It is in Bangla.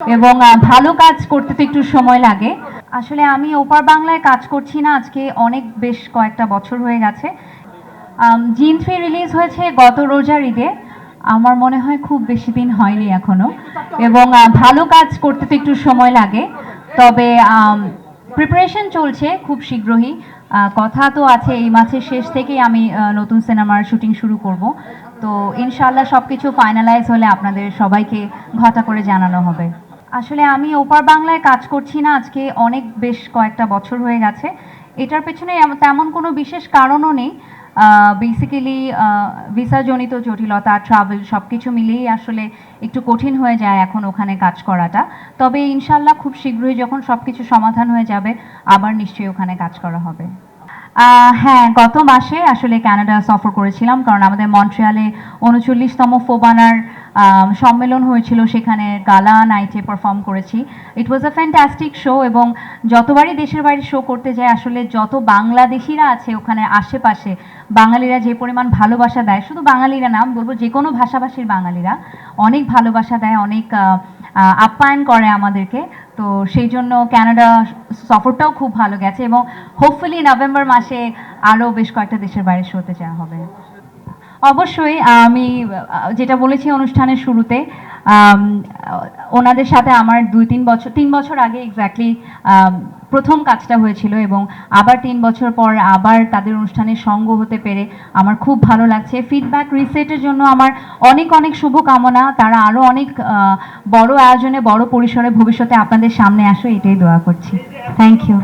এবং ভালো কাজ করতে তো একটু সময় লাগে। আসলে আমি ওপার বাংলায় কাজ করছি না, আজকে অনেক বেশ কয়েকটা বছর হয়ে গেছে। জিন থ্রি রিলিজ হয়েছে গত রোজার ঈদে। আমার মনে হয় খুব বেশি দিন হয়নি এখনও। এবং ভালো কাজ করতে তো একটু সময় লাগে। তবে প্রিপারেশন চলছে খুব শীঘ্রই। কথা তো আছে, এই মাসের শেষ থেকেই আমি নতুন সিনেমার শুটিং শুরু করব। তো ইনশাল্লাহ সব কিছু ফাইনালাইজ হলে আপনাদের সবাইকে ঘটা করে জানানো হবে। আসলে আমি ওপার বাংলায় কাজ করছি না, আজকে অনেক বেশ কয়েকটা বছর হয়ে গেছে। এটার পেছনে তেমন কোনো বিশেষ কারণও নেই। বেসিক্যালি ভিসাজনিত জটিলতা ট্রাভেল সব কিছু মিলিয়েই আসলে একটু কঠিন হয়ে যায় এখন ওখানে কাজ করাটা। তবে ইনশাল্লাহ খুব শীঘ্রই যখন সব কিছু সমাধান হয়ে যাবে, আবার নিশ্চয়ই ওখানে কাজ করা হবে। হ্যাঁ গত মাসে আসলে কানাডা সফর করেছিলাম, কারণ আমাদের মন্ট্রিয়ালে উনচল্লিশতম ফোবানার সম্মেলন হয়েছিল সেখানে গালা নাইটে পারফর্ম করেছি। ইট ওয়াজ আ ফ্যান্টাস্টিক শো এবং যতবারই দেশের বাইরে শো করতে যায় আসলে যত বাংলাদেশিরা আছে ওখানে আশেপাশে, বাঙালিরা যে পরিমাণ ভালোবাসা দেয়, শুধু বাঙালিরা না বলব যে কোনো ভাষাভাষীর বাঙালিরা অনেক ভালোবাসা দেয়, অনেক আপ্যায়ন করে আমাদেরকে। তো সেই জন্য কানাডা সফরটাও খুব ভালো গেছে এবং হোপফুলি নভেম্বর মাসে আরও বেশ কয়েকটা দেশের বাইরে শোতে যাওয়া হবে। অবশ্যই আমি যেটা বলেছি অনুষ্ঠানের শুরুতে ওনাদের সাথে আমার দুই, তিন বছর তিন বছর আগে এক্স্যাক্টলি প্রথম কাজটা হয়েছিল এবং আবার তিন বছর পর আবার তাদের অনুষ্ঠানে সঙ্গ হতে পেরে আমার খুব ভালো লাগছে। ফিডব্যাক রিসেটের জন্য আমার অনেক অনেক শুভকামনা। তারা আরও অনেক বড় আয়োজনে, বড় পরিসরে ভবিষ্যতে আপনাদের সামনে আসো, এটাই দোয়া করছি। Thank you